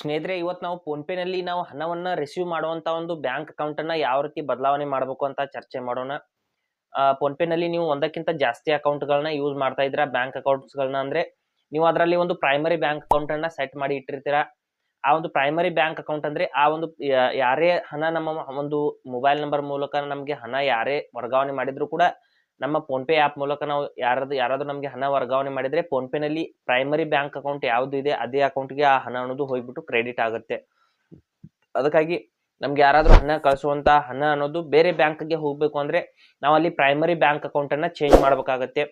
ಸ್ನೇಹಿತರೆ ಇವತ್ತು ನಾವು ಫೋನ್ ಪೇ ನಲ್ಲಿ ನಾವು ಹಣವನ್ನ ರಿಸೀವ್ ಮಾಡುವಂತ ಒಂದು ಬ್ಯಾಂಕ್ ಅಕೌಂಟ್ ಅನ್ನ ಯಾವ ರೀತಿ ಬದಲಾವಣೆ ಮಾಡಬೇಕು ಅಂತ ಚರ್ಚೆ ಮಾಡೋಣ. ಫೋನ್ ಪೇ ನಲ್ಲಿ ನೀವು ಒಂದಕ್ಕಿಂತ ಜಾಸ್ತಿ ಅಕೌಂಟ್ ಗಳನ್ನ ಯೂಸ್ ಮಾಡ್ತಾ ಇದ್ರ ಬ್ಯಾಂಕ್ ಅಕೌಂಟ್ಸ್ ಗಳನ್ನ ಅಂದ್ರೆ, ನೀವು ಅದರಲ್ಲಿ ಒಂದು ಪ್ರೈಮರಿ ಬ್ಯಾಂಕ್ ಅಕೌಂಟ್ ಅನ್ನ ಸೆಟ್ ಮಾಡಿ ಇಟ್ಟಿರ್ತೀರಾ? ಆ ಒಂದು ಪ್ರೈಮರಿ ಬ್ಯಾಂಕ್ ಅಕೌಂಟ್ ಅಂದ್ರೆ, ಆ ಒಂದು ಯಾರೇ ಹಣ ನಮ್ಮ ಒಂದು ಮೊಬೈಲ್ ನಂಬರ್ ಮೂಲಕ ನಮಗೆ ಹಣ ಯಾರೇ ವರ್ಗಾವಣೆ ಮಾಡಿದ್ರು ಕೂಡ ನಮ್ಮ ಫೋನ್ ಪೇ ಆಪ್ ಮೂಲಕ ನಾವು ಯಾರಾದ್ರೂ ಯಾರಾದ್ರೂ ನಮಗೆ ಹಣ ವರ್ಗಾವಣೆ ಮಾಡಿದ್ರೆ ಫೋನ್ ಪೇನಲ್ಲಿ ಪ್ರೈಮರಿ ಬ್ಯಾಂಕ್ ಅಕೌಂಟ್ ಯಾವುದು ಇದೆ, ಅದೇ ಅಕೌಂಟ್ಗೆ ಆ ಹಣ ಅನ್ನೋದು ಹೋಗ್ಬಿಟ್ಟು ಕ್ರೆಡಿಟ್ ಆಗುತ್ತೆ. ಅದಕ್ಕಾಗಿ ನಮ್ಗೆ ಯಾರಾದರೂ ಹಣ ಕಳಿಸುವಂತ ಹಣ ಅನ್ನೋದು ಬೇರೆ ಬ್ಯಾಂಕ್ಗೆ ಹೋಗಬೇಕು ಅಂದ್ರೆ ನಾವು ಅಲ್ಲಿ ಪ್ರೈಮರಿ ಬ್ಯಾಂಕ್ ಅಕೌಂಟ್ ಅನ್ನ ಚೇಂಜ್ ಮಾಡಬೇಕಾಗತ್ತೆ.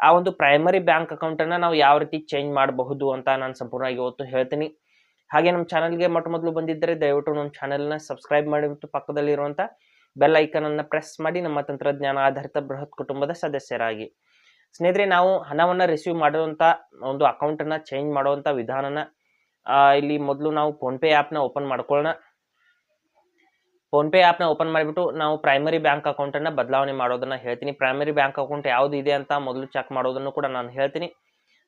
ಆ ಒಂದು ಪ್ರೈಮರಿ ಬ್ಯಾಂಕ್ ಅಕೌಂಟ್ ಅನ್ನ ನಾವು ಯಾವ ರೀತಿ ಚೇಂಜ್ ಮಾಡಬಹುದು ಅಂತ ನಾನು ಸಂಪೂರ್ಣವಾಗಿ ಇವತ್ತು ಹೇಳ್ತೀನಿ. ಹಾಗೆ ನಮ್ಮ ಚಾನಲ್ಗೆ ಮೊಟ್ಟ ಮೊದಲು ಬಂದಿದ್ದರೆ ದಯವಿಟ್ಟು ನಮ್ಮ ಚಾನಲ್ನ ಸಬ್ಸ್ಕ್ರೈಬ್ ಮಾಡಿಬಿಟ್ಟು ಪಕ್ಕದಲ್ಲಿರುವಂತ ಬೆಲ್ ಐಕನ್ ಅನ್ನು ಪ್ರೆಸ್ ಮಾಡಿ ನಮ್ಮ ತಂತ್ರಜ್ಞಾನ ಆಧಾರಿತ ಬೃಹತ್ ಕುಟುಂಬದ ಸದಸ್ಯರಾಗಿ. ಸ್ನೇಹಿತರೆ, ನಾವು ಹಣವನ್ನು ರಿಸೀವ್ ಮಾಡುವಂಥ ಒಂದು ಅಕೌಂಟ್ ಅನ್ನ ಚೇಂಜ್ ಮಾಡುವಂತ ವಿಧಾನನ ಇಲ್ಲಿ ಮೊದಲು ನಾವು ಫೋನ್ ಪೇ ಆ್ಯಪ್ನ ಓಪನ್ ಮಾಡ್ಕೊಳ್ಳೋಣ. ಫೋನ್ ಪೇ ಆ್ಯಪ್ನ ಓಪನ್ ಮಾಡಿಬಿಟ್ಟು ನಾವು ಪ್ರೈಮರಿ ಬ್ಯಾಂಕ್ ಅಕೌಂಟ್ ಅನ್ನ ಬದಲಾವಣೆ ಮಾಡೋದನ್ನ ಹೇಳ್ತೀನಿ. ಪ್ರೈಮರಿ ಬ್ಯಾಂಕ್ ಅಕೌಂಟ್ ಯಾವ್ದು ಇದೆ ಅಂತ ಮೊದಲು ಚೆಕ್ ಮಾಡೋದನ್ನು ಕೂಡ ನಾನು ಹೇಳ್ತೀನಿ.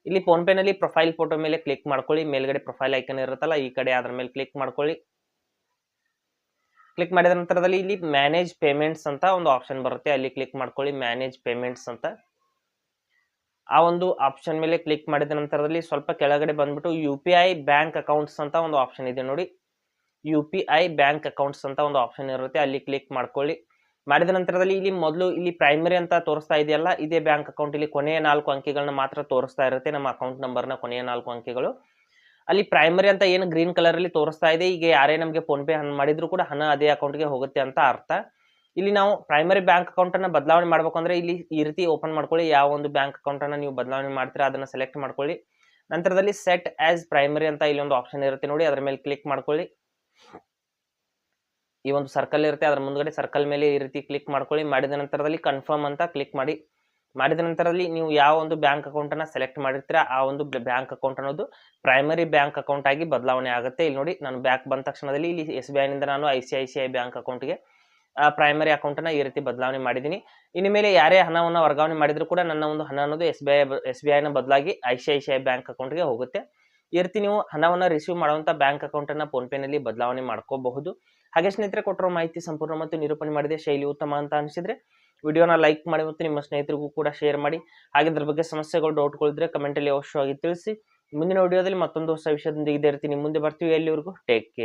ಇಲ್ಲಿ ಫೋನ್ ಪೇ ನಲ್ಲಿ ಪ್ರೊಫೈಲ್ ಫೋಟೋ ಮೇಲೆ ಕ್ಲಿಕ್ ಮಾಡ್ಕೊಳ್ಳಿ. ಮೇಲ್ಗಡೆ ಪ್ರೊಫೈಲ್ ಐಕನ್ ಇರುತ್ತಲ್ಲ, ಈ ಕಡೆ ಅದ್ರ ಮೇಲೆ ಕ್ಲಿಕ್ ಮಾಡ್ಕೊಳ್ಳಿ. ಕ್ಲಿಕ್ ಮಾಡಿದ ನಂತರದಲ್ಲಿ ಇಲ್ಲಿ ಮ್ಯಾನೇಜ್ ಪೇಮೆಂಟ್ಸ್ ಅಂತ ಒಂದು ಆಪ್ಷನ್ ಬರುತ್ತೆ. ಅಲ್ಲಿ ಕ್ಲಿಕ್ ಮಾಡ್ಕೊಳ್ಳಿ ಮ್ಯಾನೇಜ್ ಪೇಮೆಂಟ್ಸ್ ಅಂತ. ಆ ಒಂದು ಆಪ್ಷನ್ ಮೇಲೆ ಕ್ಲಿಕ್ ಮಾಡಿದ ನಂತರದಲ್ಲಿ ಸ್ವಲ್ಪ ಕೆಳಗಡೆ ಬಂದ್ಬಿಟ್ಟು ಯು ಬ್ಯಾಂಕ್ ಅಕೌಂಟ್ಸ್ ಅಂತ ಒಂದು ಆಪ್ಷನ್ ಇದೆ ನೋಡಿ. ಯು ಬ್ಯಾಂಕ್ ಅಕೌಂಟ್ಸ್ ಅಂತ ಒಂದು ಆಪ್ಷನ್ ಇರುತ್ತೆ. ಅಲ್ಲಿ ಕ್ಲಿಕ್ ಮಾಡ್ಕೊಳ್ಳಿ. ಮಾಡಿದ ನಂತರದಲ್ಲಿ ಇಲ್ಲಿ ಮೊದಲು ಇಲ್ಲಿ ಪ್ರೈಮರಿ ಅಂತ ತೋರಿಸ್ತಾ ಇದೆಯಲ್ಲ, ಇದೇ ಬ್ಯಾಂಕ್ ಅಕೌಂಟ್ ಇಲ್ಲಿ ಕೊನೆಯ ನಾಲ್ಕು ಅಂಕಿಗಳನ್ನ ಮಾತ್ರ ತೋರಿಸ್ತಾ ಇರುತ್ತೆ ನಮ್ಮ ಅಕೌಂಟ್ ನಂಬರ್ನ ಕೊನೆಯ ನಾಲ್ಕು ಅಂಕಿಗಳು. ಅಲ್ಲಿ ಪ್ರೈಮರಿ ಅಂತ ಏನು ಗ್ರೀನ್ ಕಲರ್ ಅಲ್ಲಿ ತೋರಿಸ್ತಾ ಇದೆ, ಈಗ ಯಾರೇ ನಮಗೆ ಫೋನ್ ಪೇ ಮಾಡಿದ್ರು ಕೂಡ ಹಣ ಅದೇ ಅಕೌಂಟ್ಗೆ ಹೋಗುತ್ತೆ ಅಂತ ಅರ್ಥ. ಇಲ್ಲಿ ನಾವು ಪ್ರೈಮರಿ ಬ್ಯಾಂಕ್ ಅಕೌಂಟ್ ಅನ್ನ ಬದಲಾವಣೆ ಮಾಡ್ಬೇಕು ಅಂದ್ರೆ ಇಲ್ಲಿ ಈ ರೀತಿ ಓಪನ್ ಮಾಡ್ಕೊಳ್ಳಿ, ಯಾವ ಒಂದು ಬ್ಯಾಂಕ್ ಅಕೌಂಟ್ ಅನ್ನ ನೀವು ಬದಲಾವಣೆ ಮಾಡ್ತೀರಾ ಅದನ್ನ ಸೆಲೆಕ್ಟ್ ಮಾಡ್ಕೊಳ್ಳಿ. ನಂತರದಲ್ಲಿ ಸೆಟ್ ಆಸ್ ಪ್ರೈಮರಿ ಅಂತ ಇಲ್ಲಿ ಒಂದು ಆಪ್ಷನ್ ಇರುತ್ತೆ ನೋಡಿ, ಅದ್ರ ಮೇಲೆ ಕ್ಲಿಕ್ ಮಾಡ್ಕೊಳ್ಳಿ. ಈ ಒಂದು ಸರ್ಕಲ್ ಇರುತ್ತೆ, ಅದ್ರ ಮುಂದ್ಗಡೆ ಸರ್ಕಲ್ ಮೇಲೆ ಈ ರೀತಿ ಕ್ಲಿಕ್ ಮಾಡ್ಕೊಳ್ಳಿ. ಮಾಡಿದ ನಂತರದಲ್ಲಿ ಕನ್ಫರ್ಮ್ ಅಂತ ಕ್ಲಿಕ್ ಮಾಡಿ. ಮಾಡಿದ ನಂತರದಲ್ಲಿ ನೀವು ಯಾವ ಒಂದು ಬ್ಯಾಂಕ್ ಅಕೌಂಟ್ ಅನ್ನ ಸೆಲೆಕ್ಟ್ ಮಾಡಿರ್ತೀರಾ, ಆ ಒಂದು ಬ್ಯಾಂಕ್ ಅಕೌಂಟ್ ಅನ್ನೋದು ಪ್ರೈಮರಿ ಬ್ಯಾಂಕ್ ಅಕೌಂಟ್ ಆಗಿ ಬದಲಾವಣೆ ಆಗುತ್ತೆ. ಇಲ್ಲಿ ನೋಡಿ, ನಾನು ಬ್ಯಾಂಕ್ ಬಂದ ತಕ್ಷಣದಲ್ಲಿ ಇಲ್ಲಿ ಎಸ್ ಬಿ ಐನಿಂದ ನಾನು I C I C I bank ಅಕೌಂಟ್ಗೆ ಪ್ರೈಮರಿ ಅಕೌಂಟನ್ನ ಈ ರೀತಿ ಬದಲಾವಣೆ ಮಾಡಿದ್ದೀನಿ. ಇನ್ನು ಮೇಲೆ ಯಾರೇ ಹಣವನ್ನು ವರ್ಗಾವಣೆ ಮಾಡಿದರೂ ಕೂಡ ನನ್ನ ಒಂದು ಹಣ ಅನ್ನೋದು S B I S B ಐನ ಬದಲಾಗಿ I C I C I bank ಅಕೌಂಟ್ಗೆ ಹೋಗುತ್ತೆ. ಈ ರೀತಿ ನೀವು ಹಣವನ್ನು ರಿಸೀವ್ ಮಾಡುವಂಥ ಬ್ಯಾಂಕ್ ಅಕೌಂಟನ್ನು ಫೋನ್ಪೇನಲ್ಲಿ ಬದಲಾವಣೆ ಮಾಡ್ಕೋಬಹುದು. ಹಾಗೆ ಸ್ನೇಹಿತರೆ, ಕೊಟ್ಟಿರೋ ಮಾಹಿತಿ ಸಂಪೂರ್ಣ ಮತ್ತು ನಿರೂಪಣೆ ಮಾಡಿದೆ. ಶೈಲಿ ಉತ್ತಮ ಅಂತ ಅನಿಸಿದ್ರೆ ವಿಡಿಯೋನ ಲೈಕ್ ಮಾಡಿ ಮತ್ತು ನಿಮ್ಮ ಸ್ನೇಹಿತರಿಗೂ ಕೂಡ ಶೇರ್ ಮಾಡಿ. ಹಾಗೆ ಇದ್ರ ಬಗ್ಗೆ ಸಮಸ್ಯೆಗಳು ಡೌಟ್ಗಳಿದ್ರೆ ಕಮೆಂಟಲ್ಲಿ ಅವಶ್ಯವಾಗಿ ತಿಳಿಸಿ. ಮುಂದಿನ ವಿಡಿಯೋದಲ್ಲಿ ಮತ್ತೊಂದು ಹೊಸ ವಿಷಯದೊಂದಿಗೆ ಇದೇ ರೀತಿ ನಿಮ್ಮ ಮುಂದೆ ಬರ್ತೀವಿ. ಎಲ್ಲಿವರೆಗೂ ಟೇಕ್ ಕೇರ್